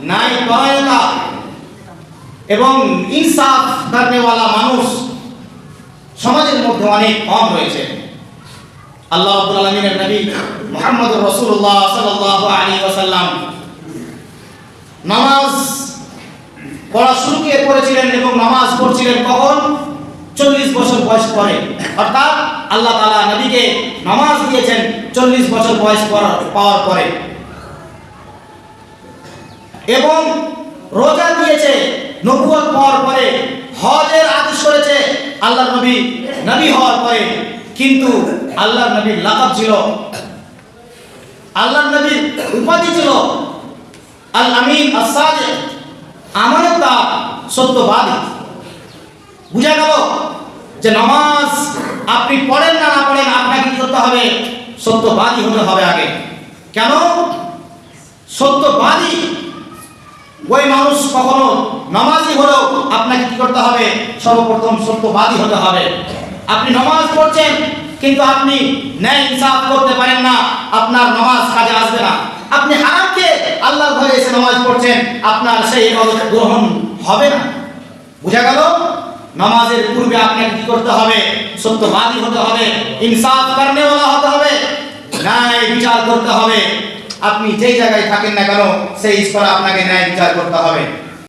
ন্যায় পরায়ণতা এবং ইনসাফ করনেওয়ালা মানুষ সমাজের মধ্যে অনেক কম রয়েছে। আল্লাহ রাব্বুল আলামিনের নবী মুহাম্মদুর রাসূলুল্লাহ সাল্লাল্লাহু আলাইহি ওয়াসাল্লাম নামাজ পড়া শুরু করেছিলেন এবং নামাজ পড়ছিলেন কখন? চল্লিশ বছর বয়স পরে। অর্থাৎ আল্লাহ তাআলা নবীকে নামাজ দিয়েছেন চল্লিশ বছর বয়স পাওয়ার পরে। এবং রোজা দিয়েছে নবুয়ত পাওয়ার পরে, হজের আদেশ করেছে আল্লাহ নবী নবী হওয়ার পরে। কিন্তু আল্লাহ নবীর লাকাব ছিল আল্লাহ নবীর উপাধি ছিল আল আমিন আসাদিক আমানতদার, সত্যবাদী। বুঝা গেল যে নামাজ আপনি পড়েন না না পড়েন, আপনাকে করতে হবে? সত্যবাদী হতে হবে আগে। কেন? সত্যবাদী ওই মানুষ কখনো নামাজি হলেও আপনাকে কি করতে হবে? সর্বপ্রথম সত্যবাদী হতে হবে। আপনি নামাজ পড়ছেন, কিন্তু আপনি ন্যায় ইনসাফ করতে পারেন না। আপনার নামাজ কাজে আসবে না। আপনি হারামকে আল্লাহর ঘরে এসে নামাজ পড়ছেন, আপনার সেই ইবাদত গ্রহণ হবে না। বুঝা গেল? নামাজের পূর্বে আপনাকে কি করতে হবে? সত্যবাদী হতে হবে। ইনসাফ করনেওয়ালা হতে হবে। ন্যায় বিচার করতে হবে। আপনি যেই জায়গায় থাকেন না কেন সেই স্তরে আপনাকে ন্যায় বিচার করতে হবে।